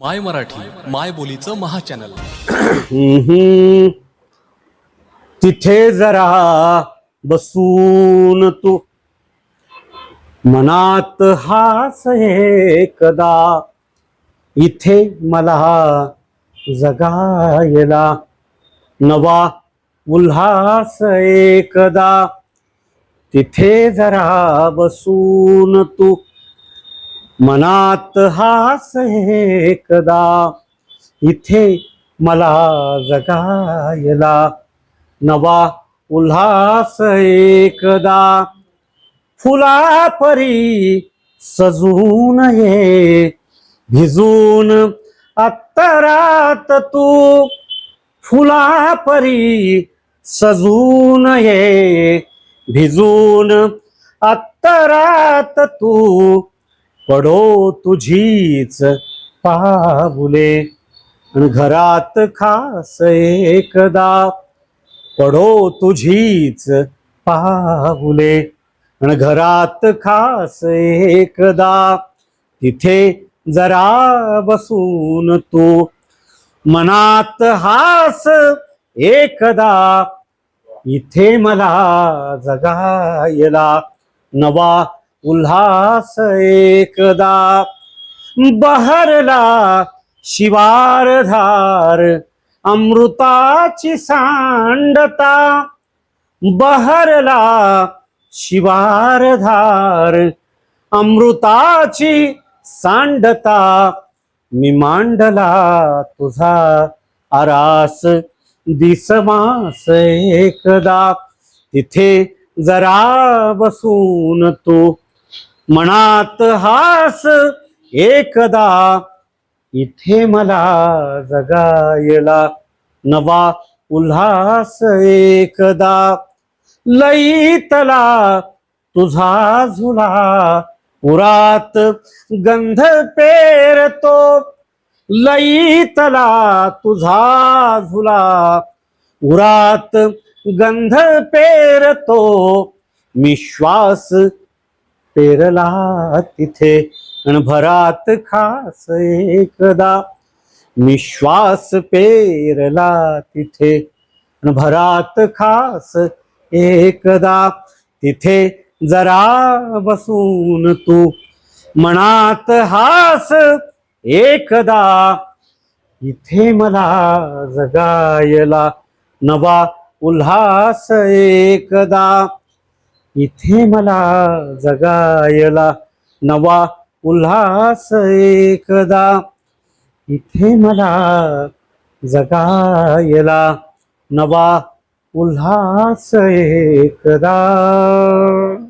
माय मराठी माय बोलीचं महा चॅनल तिथे जरा बसून तू. मनात हास कदा इथे मला जगायला नवा उल्हास एकदा. तिथे जरा बसून तू. मनात हास एकदा. इथे मला जगायला नवा उल्हास एकदा. फुला परी सजून ये भिजून अत्तरात तू. फुला परी सजून ये भिजून अत्तरात तू. पडो तुझीच पाहुले अन घरात खास एकदा पडो तुझीच पाहुले अन घरात खास एकदा तिथे जरा बसून तू मनात हास एकदा. इथे मला जगायला नवा उल्हास एकदा बहरला शिवारधार अमृताची सांडता बहरला शिवारधार अमृताची सांडता मी मांडला तुझा आरास दिसमास एकदा तिथे जरा बसून तू मनात हास एकदा इथे मला जगायला नवा उल्हास एकदा. लईतला तुझा झुला उरात गंध पेरतो. लईतला तुझा झुला उरात गंध पेरतो. मी श्वास पेरला तिथे. अन भरात खास एकदा मी श्वास पेरला तिथे. अन भरात खास एकदा तिथे जरा बसून तू. मनात हास एकदा इथे मला जगायला. नवा उल्हास एकदा इथे मला जगायला नवा उल्हास एकदा. इथे मला जगायला नवा उल्हास एकदा.